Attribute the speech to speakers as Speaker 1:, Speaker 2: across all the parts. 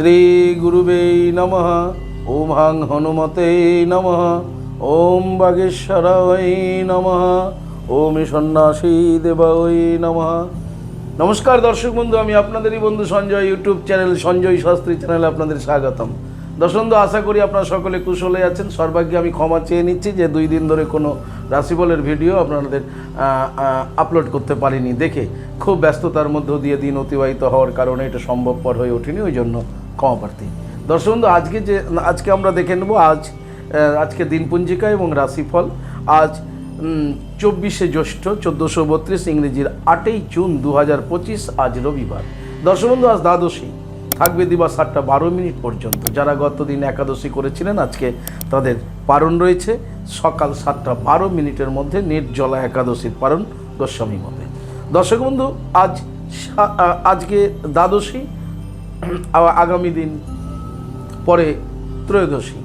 Speaker 1: শ্রী গুরুবে নমঃ। ওম হাং হনুমতে নমঃ। ওম বাগেশ্বরায় নমঃ। ওম সন্ন্যাসী দেবায় নমঃ। নমস্কার দর্শক বন্ধু, আমি আপনাদেরই বন্ধু সঞ্জয় ইউটিউব চ্যানেল সঞ্জয় শাস্ত্রী চ্যানেলে আপনাদের স্বাগতম। দর্শন্ধু আশা করি আপনারা সকলে কুশলে আছেন। সর্বাগ্যে আমি ক্ষমা চেয়ে নিচ্ছি যে দুই দিন ধরে কোনো রাশিফলের ভিডিও আপনাদের আপলোড করতে পারিনি দেখে। খুব ব্যস্ততার মধ্য দিয়ে দিন অতিবাহিত হওয়ার কারণে এটা সম্ভবপর হয়ে ওঠেনি, ওই জন্য ক্ষমা প্রার্থী দর্শক বন্ধু, আজকে যে, আজকে আমরা দেখে নেব আজ আজকে দিনপুঞ্জিকা এবং রাশিফল। আজ চব্বিশে জ্যৈষ্ঠ, চোদ্দোশো বত্রিশ ইংরেজির আটই জুন দু হাজার পঁচিশ, আজ রবিবার। দর্শক বন্ধু, আজ দ্বাদশী। থাকবে দিবা সাতটা বারো মিনিট পর্যন্ত। যারা গতদিন একাদশী করেছিলেন, আজকে তাদের পারণ রয়েছে। সকাল সাতটা বারো মিনিটের মধ্যে নির্জলা একাদশীর পারণ গোস্বামী মতে। দর্শক বন্ধু, আজ আজকে দ্বাদশী। আগামী দিন পরে ত্রয়োদশী।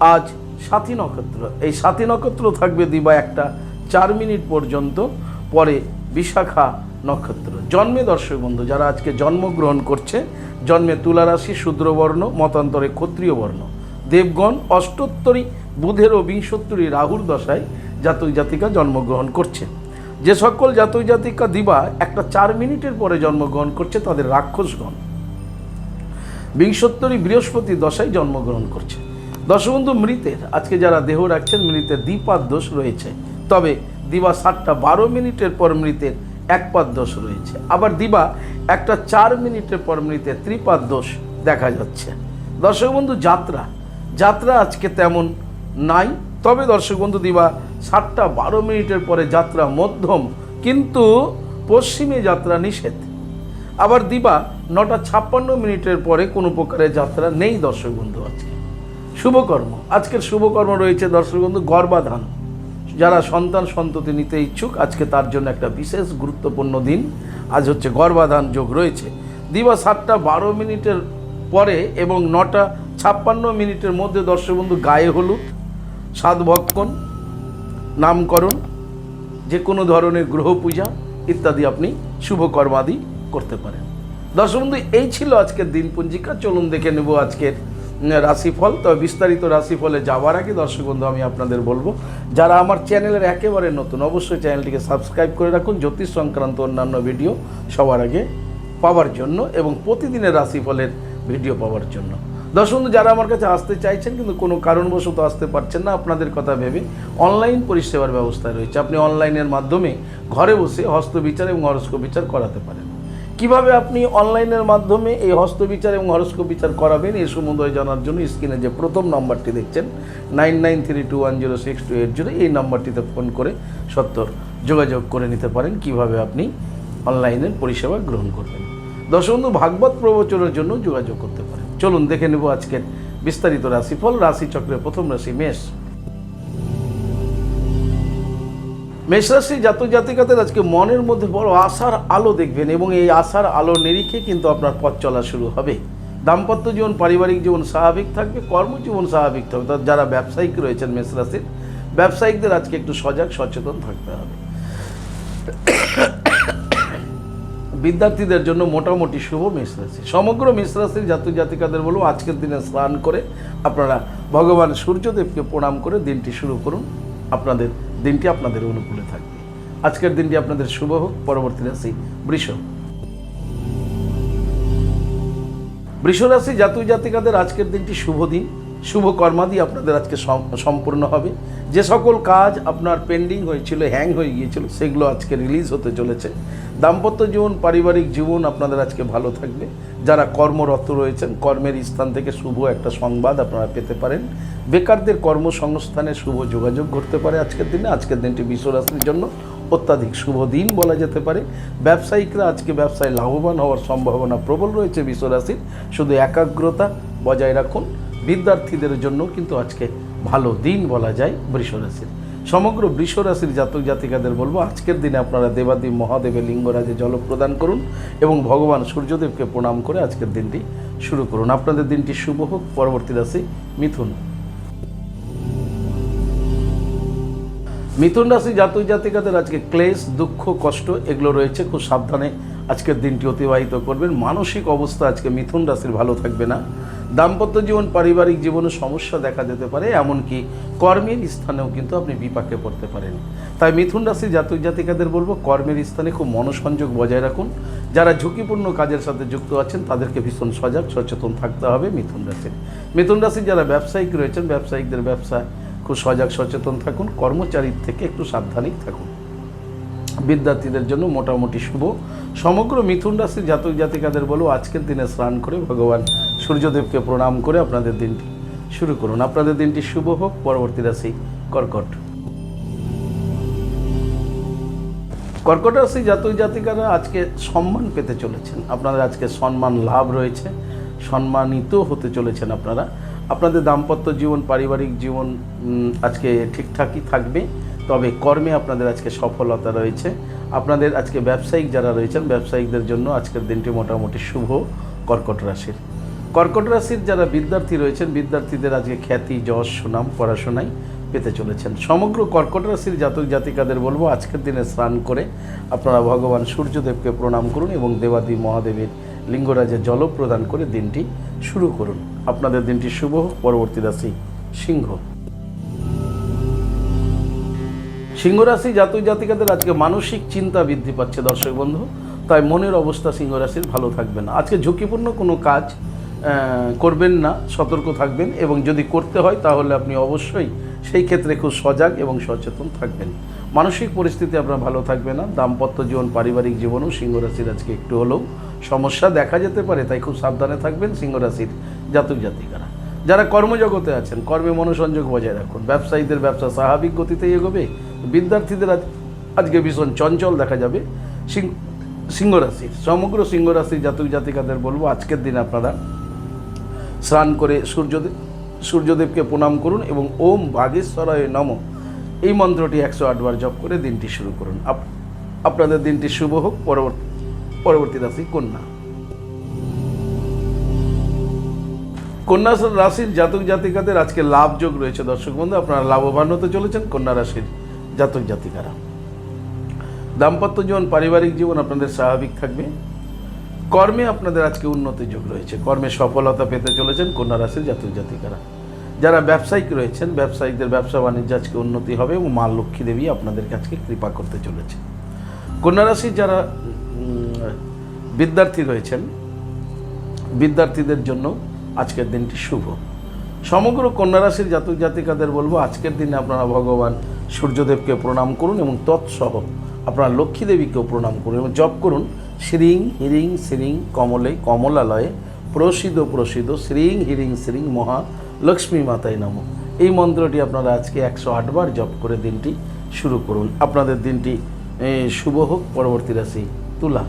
Speaker 1: আজ সাথী নক্ষত্র। এই সাথী নক্ষত্র থাকবে দিবা একটা চার মিনিট পর্যন্ত পরে বিশাখা নক্ষত্র। জন্মে দর্শক বন্ধু, যারা আজকে জন্মগ্রহণ করছে, জন্মে তুলারাশি, শূদ্রবর্ণ, মতান্তরে ক্ষত্রিয় বর্ণ। দেবগণ অষ্টোত্তরী, বুধের ও বিংশোত্তরী রাহুর দশায় জাতক জাতিকা জন্মগ্রহণ করছে। যে সকল জাতক জাতিকা দিবা একটা চার মিনিটের পরে জন্মগ্রহণ করছে তাদের রাক্ষসগণ। বিংশোত্তরী বৃহস্পতি দশায় জন্মগ্রহণ করছে। দশবন্ধু মৃতের, আজকে যারা দেহ রাখছেন, মৃতের দ্বিপাদ দোষ রয়েছে। তবে দিবা সাতটা বারো মিনিটের পর মৃতের একপাদ দোষ রয়েছে। আবার দিবা একটা চার মিনিটের পর মৃতের ত্রিপাদ দোষ দেখা যাচ্ছে। দর্শক বন্ধু যাত্রা। যাত্রা আজকে তেমন নাই, তবে দর্শক বন্ধু দিবা সাতটা বারো মিনিটের পরে যাত্রা মধ্যম। কিন্তু পশ্চিমে যাত্রা নিষেধ। আবার দিবা নটা ছাপ্পান্ন মিনিটের পরে কোনো প্রকারের যাত্রা নেই দর্শক বন্ধু আজকে। শুভকর্ম। আজকের শুভকর্ম রয়েছে দর্শক বন্ধু গর্ভাধান। যারা সন্তান সন্ততি নিতে ইচ্ছুক, আজকে তার জন্য একটা বিশেষ গুরুত্বপূর্ণ দিন। আজ হচ্ছে গর্বাধান যোগ রয়েছে। দিবা সাতটা বারো মিনিটের পরে এবং নটা ছাপ্পান্ন মিনিটের মধ্যে দর্শক বন্ধু গায়ে হলুদ, সাত ভক্ষণ, নামকরণ যে কোনো ধরনের গ্রহ পূজা ইত্যাদি আপনি শুভ কর্মাদি করতে পারেন দর্শক বন্ধু, এই ছিল আজকের দিন পঞ্জিকা। চলুন দেখে নেব আজকের রাশিফল। তবে বিস্তারিত রাশিফলে যাওয়ার আগে দর্শক বন্ধু, আমি আপনাদের বলব, যারা আমার চ্যানেলের একেবারে নতুন, অবশ্যই চ্যানেলটিকে সাবস্ক্রাইব করে রাখুন। জ্যোতিষ সংক্রান্ত অন্যান্য ভিডিও সবার আগে পাওয়ার জন্য এবং প্রতিদিনের রাশিফলের ভিডিও পাওয়ার জন্য। দর্শক বন্ধু, যারা আমার কাছে আসতে চাইছেন কিন্তু কোনো কারণবশত আসতে পারছেন না, আপনাদের কথা ভেবে অনলাইন পরিষেবার ব্যবস্থা রয়েছে। আপনি অনলাইনের মাধ্যমে ঘরে বসে হস্তবিচার এবং হরস্কোপ বিচার করাতে পারেন। কীভাবে আপনি অনলাইনের মাধ্যমে এই হস্তবিচার এবং হরস্কোপ বিচার করাবেন, এই সম্বন্ধে জানার জন্য স্ক্রিনে যে প্রথম নাম্বারটি দেখছেন, nine nine three two one zero six two eight zero, এই নাম্বারটিতে ফোন করে সত্তর যোগাযোগ করে নিতে পারেন কীভাবে আপনি অনলাইনের পরিষেবা গ্রহণ করবেন। দর্শক ভাগবত প্রবচনের জন্য যোগাযোগ করতে পারেন। চলুন দেখে নেব আজকের বিস্তারিত রাশিফল। রাশিচক্রের প্রথম রাশি মেষ। মেষ রাশি জাতক জাতিকাদের আজকে মনের মধ্যে বড় আশার আলো দেখবেন এবং এই আশার আলো নিরিখে কিন্তু আপনার পথ চলা শুরু হবে। দাম্পত্য জীবন, পারিবারিক জীবন স্বাভাবিক থাকবে, কর্মজীবন স্বাভাবিক থাকবে। অর্থাৎ যারা ব্যবসায়িক রয়েছেন মেষ রাশির ব্যবসায়িকদের আজকে একটু সজাগ, সচেতন থাকতে হবে। বিদ্যার্থীদের জন্য মোটামুটি শুভ মেষ রাশি সমগ্র মেষ রাশির জাতক জাতিকাদের বলব, আজকের দিনে স্নান করে আপনারা ভগবান সূর্যদেবকে প্রণাম করে দিনটি শুরু করুন। আপনাদের দিনটি আপনাদের অনুকূলে থাকবে। আজকের দিনটি আপনাদের শুভ হোক, পরবর্তী রাশি বৃষ বৃষ রাশি জাতি জাতিকাদের আজকের দিনটি শুভ দিন। শুভ কর্মাদি আপনাদের আজকে সম- সম্পূর্ণ হবে। যে সকল কাজ আপনার পেন্ডিং হয়েছিল হ্যাং হয়ে গিয়েছিল, সেগুলো আজকে রিলিজ হতে চলেছে। দাম্পত্য জীবন, পারিবারিক জীবন আপনাদের আজকে ভালো থাকবে। যারা কর্মরত রয়েছেন, কর্মের স্থান থেকে শুভ একটা সংবাদ আপনারা পেতে পারেন। বেকারদের কর্মসংস্থানে শুভ যোগাযোগ ঘটতে পারে আজকের দিনে। আজকের দিনটি বিশ্বরাশির জন্য অত্যাধিক শুভ দিন বলা যেতে পারে। ব্যবসায়িকরা আজকে ব্যবসায় লাভবান হওয়ার সম্ভাবনা প্রবল রয়েছে বিশ্বরাশির। শুধু একাগ্রতা বজায় রাখুন। বিদ্যার্থীদের জন্য কিন্তু আজকে ভালো দিন বলা যায় বৃষরাশির। সমগ্র বৃষরাশির জাতক জাতিকাদের বলব, আজকের দিনে আপনারা দেবাদেব মহাদেবের লিঙ্গরাজে জল প্রদান করুন এবং ভগবান সূর্যদেবকে প্রণাম করে আজকের দিনটি শুরু করুন। আপনাদের দিনটি শুভ হোক। পরবর্তী রাশি মিথুন। মিথুন রাশি জাতক জাতিকাদের আজকে ক্লেশ, দুঃখ, কষ্ট এগুলো রয়েছে। খুব সাবধানে আজকের দিনটি অতিবাহিত করবেন। মানসিক অবস্থা আজকে মিথুন রাশির ভালো থাকবে না। দাম্পত্য জীবন, পারিবারিক জীবনে সমস্যা দেখা যেতে পারে, এমনকি কর্মের স্থানেও কিন্তু আপনি বিপাকে পড়তে পারেন। তাই মিথুন রাশি জাতক জাতিকাদের বলব, কর্মের স্থানে খুব মনোসংযোগ বজায় রাখুন। যারা ঝুঁকিপূর্ণ কাজের সাথে যুক্ত আছেন, তাদেরকে ভীষণ সজাগ, সচেতন থাকতে হবে মিথুন রাশির। মিথুন রাশির যারা ব্যবসায়িক রয়েছেন, ব্যবসায়িকদের ব্যবসায় খুব সজাগ, সচেতন থাকুন। কর্মচারীর থেকে একটু সাবধানেই থাকুন। বিদ্যার্থীদের জন্য মোটামুটি শুভ। সমগ্র মিথুন রাশির জাতক জাতিকাদের বলব আজকের দিনে স্নান করে ভগবান সূর্যদেবকে প্রণাম করে আপনাদের দিনটি শুরু করুন। আপনাদের দিনটি শুভ হোক, পরবর্তী রাশি কর্কট। কর্কট রাশি জাতক জাতিকারা আজকে সম্মান পেতে চলেছেন। আপনাদের আজকে সম্মান লাভ রয়েছে, সম্মানিত হতে চলেছেন আপনারা। আপনাদের দাম্পত্য জীবন, পারিবারিক জীবন আজকে ঠিকঠাকই থাকবে। তবে কর্মে আপনাদের আজকে সফলতা রয়েছে। আপনাদের আজকে ব্যবসায়িক যারা রয়েছেন, ব্যবসায়িকদের জন্য আজকের দিনটি মোটামুটি শুভ। কর্কট রাশির। কর্কট রাশির যারা বিদ্যার্থী রয়েছেন, বিদ্যার্থীদের আজকে খ্যাতি, যশ, সুনাম পড়াশোনায় পেতে চলেছেন। সমগ্র কর্কট রাশির জাতক জাতিকাদের বলব, আজকের দিনে স্নান করে আপনারা ভগবান সূর্যদেবকে প্রণাম করুন এবং দেবাদি মহাদেবের লিঙ্গরাজে জল প্রদান করে দিনটি শুরু করুন। আপনাদের দিনটি শুভ হোক পরবর্তী রাশি সিংহ। সিংহ রাশি জাতক জাতিকাদের আজকে মানসিক চিন্তা বৃদ্ধি পাচ্ছে, দর্শক বন্ধু। তাই মনের অবস্থা সিংহ রাশির ভালো থাকবে না। আজকে ঝুঁকিপূর্ণ কোনো কাজ করবেন না, সতর্ক থাকবেন এবং যদি করতে হয় তাহলে আপনি অবশ্যই সেই ক্ষেত্রে খুব সজাগ এবং সচেতন থাকবেন। মানসিক পরিস্থিতি আপনার ভালো থাকবে না। দাম্পত্য জীবন, পারিবারিক জীবনও সিংহ রাশির আজকে একটু হলেও সমস্যা দেখা যেতে পারে, তাই খুব সাবধানে থাকবেন সিংহ রাশির জাতক জাতিকারা। যারা কর্মজগতে আছেন, কর্মে মনোসংযোগ বজায় রাখুন। ব্যবসায়ীদের ব্যবসা স্বাভাবিক গতিতে এগোবে বিদ্যার্থীদের আজ আজকে ভীষণ চঞ্চল দেখা যাবে। সিং সিংহ রাশির সমগ্র সিংহ রাশির জাতক জাতিকাদের বলব, আজকের দিন আপনারা স্নান করে সূর্যদেব সূর্যদেবকে প্রণাম করুন এবং ওম বাগেশ্বরায় নম। এই মন্ত্রটি একশো আটবার জপ করে দিনটি শুরু করুন। আপ- আপনাদের দিনটি শুভ হোক। পরবর্তী পরবর্তী রাশি কন্যা। কন্যা রাশির জাতক জাতিকাদের আজকে লাভযোগ রয়েছে। দর্শক বন্ধু, আপনারা লাভবান হতে চলেছেন। কন্যা রাশির জাতক জাতিকারা। দাম্পত্য জীবন, পারিবারিক জীবন আপনাদের স্বাভাবিক থাকবে। কর্মে আপনাদের আজকে উন্নতি যোগ রয়েছে। কর্মে সফলতা পেতে চলেছেন কন্যা রাশির জাতক জাতিকারা। যারা ব্যবসায়িক রয়েছেন ব্যবসায়িকদের ব্যবসা বাণিজ্য আজকে উন্নতি হবে এবং মা লক্ষ্মী দেবী আপনাদের কাছে কৃপা করতে চলেছে। কন্যা রাশির যারা বিদ্যার্থী রয়েছেন, বিদ্যার্থীদের জন্য আজকের দিনটি শুভ। সমগ্র কন্যা রাশির জাতক জাতিকাদের বলব, আজকের দিনে আপনারা ভগবান সূর্যদেবকে প্রণাম করুন এবং তৎসহ আপনার লক্ষ্মী দেবীকেও প্রণাম করুন এবং জপ করুন। শ্রীং, হিরিং শ্রীং কমলে, কমলালয়ে, প্রসিদ্ধ প্রসিদ্ধ শ্রীং হিরিং শ্রীং মহা লক্ষ্মী মাতায় নম। এই মন্ত্রটি আপনারা আজকে একশো আটবার জপ করে দিনটি শুরু করুন। আপনাদের দিনটি শুভ হোক, পরবর্তী রাশি তুলা।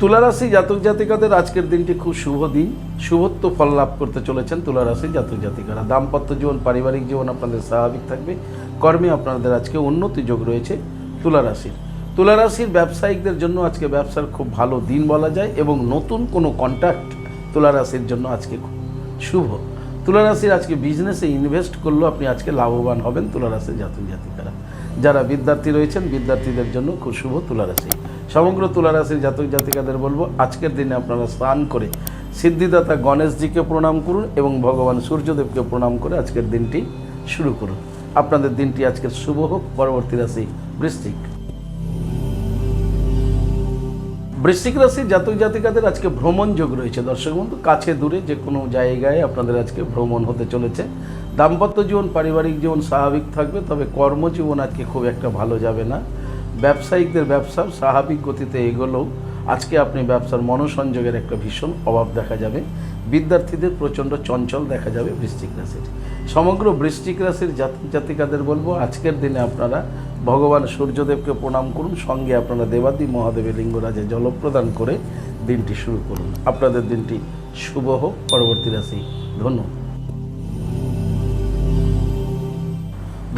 Speaker 1: তুলারাশি জাতক জাতিকাদের আজকের দিনটি খুব শুভ দিন। শুভত্ব ফল লাভ করতে চলেছেন তুলারাশি জাতক জাতিকারা। দাম্পত্য জীবন, পারিবারিক জীবন আপনাদের স্বাভাবিক থাকবে। কর্মে আপনাদের আজকে উন্নতি যোগ রয়েছে তুলারাশির। তুলারাশির ব্যবসায়িকদের জন্য আজকে ব্যবসার খুব ভালো দিন বলা যায় এবং নতুন কোনো কন্ট্যাক্ট তুলারাশির জন্য আজকে খুব শুভ। তুলারাশির আজকে বিজনেসে ইনভেস্ট করলেও আপনি আজকে লাভবান হবেন তুলারাশির জাতক জাতিকারা। যারা বিদ্যার্থী রয়েছেন, বিদ্যার্থীদের জন্য খুব শুভ তুলারাশি। সমগ্র তুলারাশির জাতক জাতিকাদের বলব, আজকের দিনে আপনারা স্নান করে সিদ্ধিদাতা গণেশজিকে প্রণাম করুন এবং ভগবান সূর্যদেবকে প্রণাম করে আজকের দিনটি শুরু করুন। আপনাদের দিনটি আজকের শুভ হোক, পরবর্তী রাশি বৃশ্চিক। বৃশ্চিক রাশির জাতক জাতিকাদের আজকে ভ্রমণ যোগ রয়েছে। দর্শক বন্ধু, কাছে দূরে যে কোনো জায়গায় আপনাদের আজকে ভ্রমণ হতে চলেছে। দাম্পত্য জীবন, পারিবারিক জীবন স্বাভাবিক থাকবে, তবে কর্মজীবন আজকে খুব একটা ভালো যাবে না। ব্যবসায়িকদের ব্যবসা স্বাভাবিক গতিতে এগোলেও আজকে আপনি ব্যবসার মনোসংযোগের একটা ভীষণ অভাব দেখা যাবে। বিদ্যার্থীদের প্রচণ্ড চঞ্চল দেখা যাবে বৃষ্টিক রাশির। সমগ্র বৃশ্চিক রাশির জাতক জাতিকাদের বলব, আজকের দিনে আপনারা ভগবান সূর্যদেবকে প্রণাম করুন, সঙ্গে আপনারা দেবাদি মহাদেবের লিঙ্গরাজে জল প্রদান করে দিনটি শুরু করুন। আপনাদের দিনটি শুভ হোক, পরবর্তী রাশি। ধনু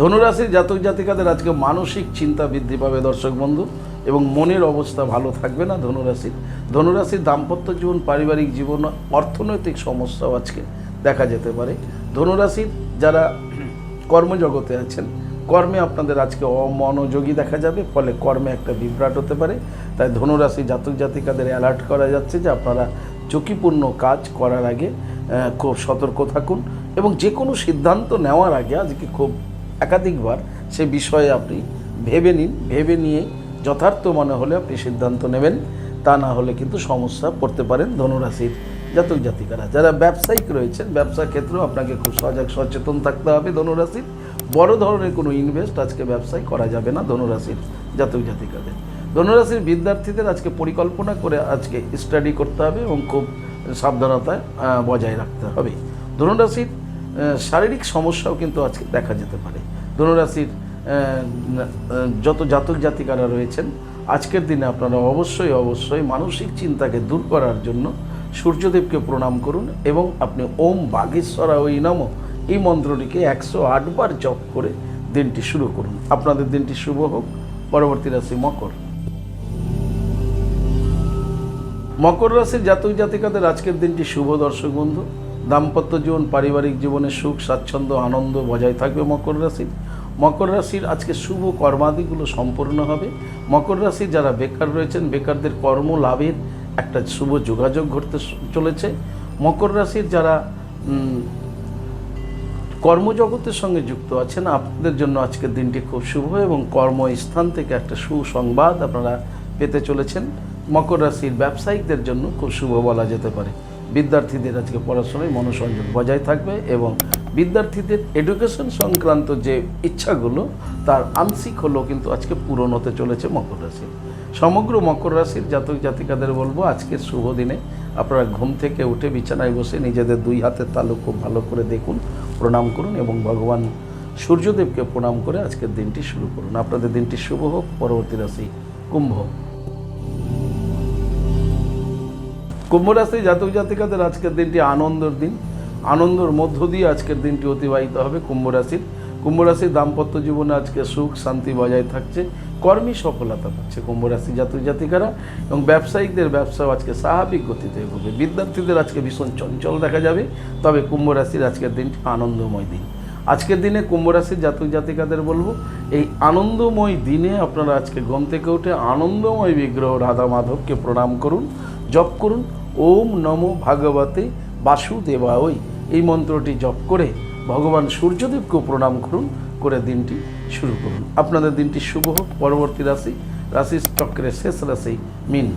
Speaker 1: ধনুরাশির জাতক জাতিকাদের আজকে মানসিক চিন্তা বৃদ্ধি পাবে, দর্শক বন্ধু, এবং মনের অবস্থা ভালো থাকবে না ধনুরাশির। ধনুরাশির দাম্পত্য জীবন, পারিবারিক জীবন, অর্থনৈতিক সমস্যাও আজকে দেখা যেতে পারে। ধনুরাশির যারা কর্মজগতে আছেন, কর্মে আপনাদের আজকে অমনোযোগী দেখা যাবে, ফলে কর্মে একটা বিভ্রাট হতে পারে। তাই ধনুরাশি জাতক জাতিকাদের অ্যালার্ট করা যাচ্ছে যে আপনারা ঝুঁকিপূর্ণ কাজ করার আগে খুব সতর্ক থাকুন, এবং যে কোনো সিদ্ধান্ত নেওয়ার আগে আজকে খুব একাধিকবার সে বিষয়ে আপনি ভেবে নিন, ভেবে নিয়ে যথার্থ মনে হলে আপনি সিদ্ধান্ত নেবেন। তা না হলে কিন্তু সমস্যা পড়তে পারেন ধনুরাশির জাতক জাতিকারা। যারা ব্যবসায়িক রয়েছেন, ব্যবসা ক্ষেত্রেও আপনাকে খুব সজাগ, সচেতন থাকতে হবে ধনুরাশির। বড় ধরনের কোনো ইনভেস্ট আজকে ব্যবসায় করা যাবে না ধনুরাশির জাতক জাতিকাদের। ধনুরাশির বিদ্যার্থীদের আজকে পরিকল্পনা করে আজকে স্টাডি করতে হবে এবং খুব সাবধানতায় বজায় রাখতে হবে। ধনুরাশির শারীরিক সমস্যাও কিন্তু আজকে দেখা যেতে পারে। ধনুরাশির যত জাতক জাতিকারা রয়েছেন, আজকের দিনে আপনারা অবশ্যই অবশ্যই মানসিক চিন্তাকে দূর করার জন্য সূর্যদেবকে প্রণাম করুন এবং আপনি ওম বাগেশ্বরা ওই নম এই মন্ত্রটিকে একশো আটবার জপ করে দিনটি শুরু করুন। আপনাদের দিনটি শুভ হোক। পরবর্তী রাশি মকর। মকর রাশির জাতক জাতিকাদের আজকের দিনটি শুভ দর্শক বন্ধু। দাম্পত্য জীবন, পারিবারিক জীবনে সুখ, স্বাচ্ছন্দ্য, আনন্দ বজায় থাকবে মকর রাশির। মকর রাশির আজকে শুভ কর্মাদিগুলো সম্পূর্ণ হবে। মকর রাশির যারা বেকার রয়েছেন, বেকারদের কর্ম লাভের একটা শুভ যোগাযোগ ঘটতে চলেছে। মকর রাশির যারা কর্মজগতের সঙ্গে যুক্ত আছেন, আপনাদের জন্য আজকের দিনটি খুব শুভ এবং কর্মস্থান থেকে একটা সুসংবাদ আপনারা পেতে চলেছেন। মকর রাশির ব্যবসায়িকদের জন্য খুব শুভ বলা যেতে পারে। বিদ্যার্থীদের আজকে পড়াশোনায় মনোসংযোগ বজায় থাকবে এবং বিদ্যার্থীদের এডুকেশন সংক্রান্ত যে ইচ্ছাগুলো, তার আংশিক হলেও কিন্তু আজকে পূরণ হতে চলেছে মকর রাশির সমগ্র মকর রাশির জাতক জাতিকাদের বলব, আজকের শুভ দিনে আপনারা ঘুম থেকে উঠে বিছানায় বসে নিজেদের দুই হাতের তালু খুব ভালো করে দেখুন, প্রণাম করুন এবং ভগবান সূর্যদেবকে প্রণাম করে আজকের দিনটি শুরু করুন। আপনাদের দিনটি শুভ হোক, পরবর্তী রাশি কুম্ভ কুম্ভ রাশি জাতক জাতিকাদের আজকের দিনটি আনন্দের দিন। আনন্দের মধ্য দিয়ে আজকের দিনটি অতিবাহিত হবে কুম্ভ রাশির কুম্ভ রাশির দাম্পত্য জীবনে আজকে সুখ, শান্তি বজায় থাকছে, কর্মী সফলতা পাচ্ছে কুম্ভ রাশি জাতক জাতিকারা এবং ব্যবসায়িকদের ব্যবসাও আজকে স্বাভাবিক গতিতে এগোবে। বিদ্যার্থীদের আজকে ভীষণ চঞ্চল দেখা যাবে, তবে কুম্ভ রাশির আজকের দিনটি আনন্দময় দিন। আজকের দিনে কুম্ভ রাশির জাতক জাতিকাদের বলব, এই আনন্দময় দিনে আপনারা আজকে ঘুম থেকে উঠে আনন্দময় বিগ্রহ রাধা মাধবকে প্রণাম করুন। জপ করুন। ওম নম ভাগবতে বাসুদেবা ওই এই মন্ত্রটি জপ করে ভগবান সূর্যদেবকেও প্রণাম করুন, করে দিনটি শুরু করুন। আপনাদের দিনটি শুভ হোক। পরবর্তী রাশি রাশি চক্রের শেষ রাশি, মিন।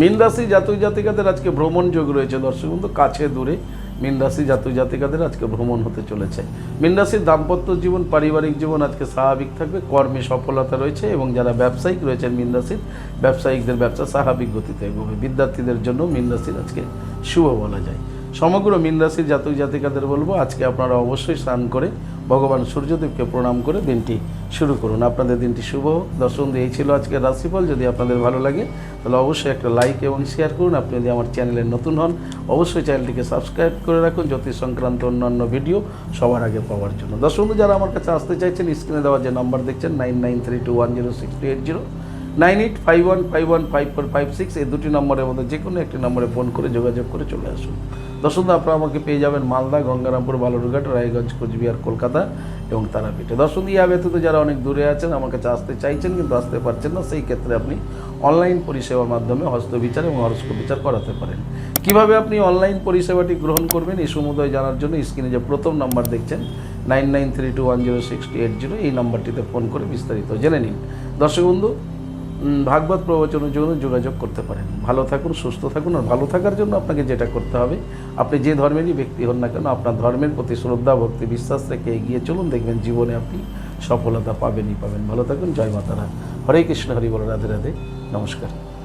Speaker 1: মিন রাশি জাতক জাতিকাদের আজকে ভ্রমণ যোগ রয়েছে দর্শক বন্ধু। কাছে দূরে মীন রাশি জাতক জাতিকাদের আজকে ভ্রমণ হতে চলেছে। মীন রাশির দাম্পত্য জীবন, পারিবারিক জীবন আজকে স্বাভাবিক থাকবে, কর্মে সফলতা রয়েছে এবং যারা ব্যবসায়িক রয়েছেন মীন রাশির ব্যবসায়িকদের ব্যবসা স্বাভাবিক গতিতে এগোবে। বিদ্যার্থীদের জন্য মীন রাশির আজকে শুভ বলা যায়। সমগ্র মীন রাশির জাতক জাতিকাদের বলব, আজকে আপনারা অবশ্যই স্নান করে ভগবান সূর্যদেবকে প্রণাম করে দিনটি শুরু করুন। আপনাদের দিনটি শুভ দর্শন এই ছিল আজকের রাশিফল। যদি আপনাদের ভালো লাগে, তাহলে অবশ্যই একটা লাইক এবং শেয়ার করুন। আপনি যদি আমার চ্যানেলে নতুন হন, অবশ্যই চ্যানেলটিকে সাবস্ক্রাইব করে রাখুন। জ্যোতিষ সংক্রান্ত অন্যান্য ভিডিও সবার আগে পাওয়ার জন্য। দর্শক যারা আমার কাছে আসতে চাইছেন, স্ক্রিনে দেওয়া যে নাম্বার দেখছেন, nine nine three two one zero six two eight zero. Nine eight five one five one five four five six এই দুটি নম্বরের মধ্যে যে কোনো একটি নম্বরে ফোন করে যোগাযোগ করে চলে আসুন। দর্শক আপনারা আমাকে পেয়ে যাবেন মালদা, গঙ্গারামপুর, বালুরঘাট, রায়গঞ্জ, কোচবিহার, কলকাতা এবং তারাপীঠে। দর্শক ইয়া ব্যতীত যারা অনেক দূরে আছেন আমার কাছে আসতে চাইছেন কিন্তু আসতে পারছেন না, সেই ক্ষেত্রে আপনি অনলাইন পরিষেবার মাধ্যমে হস্তবিচার এবং হরস্কোপ বিচার করাতে পারেন। কীভাবে আপনি অনলাইন পরিষেবাটি গ্রহণ করবেন, এই সমুদয় জানার জন্য স্ক্রিনে যে প্রথম নাম্বার দেখছেন, nine nine three two one zero six eight zero, এই নাম্বারটিতে ফোন করে বিস্তারিত জেনে নিন। দর্শক বন্ধু ভাগবত প্রবচনের জন্য যোগাযোগ করতে পারেন। ভালো থাকুন, সুস্থ থাকুন আর ভালো থাকার জন্য আপনাকে যেটা করতে হবে, আপনি যে ধর্মেরই ব্যক্তি হন না কেন, আপনার ধর্মের প্রতি শ্রদ্ধা, ভক্তি, বিশ্বাস থেকে এগিয়ে চলুন, দেখবেন জীবনে আপনি সফলতা পাবেনই পাবেন। ভালো থাকুন, জয় মাতারা। হরে কৃষ্ণ, হরি বল, রাধে রাধে। নমস্কার।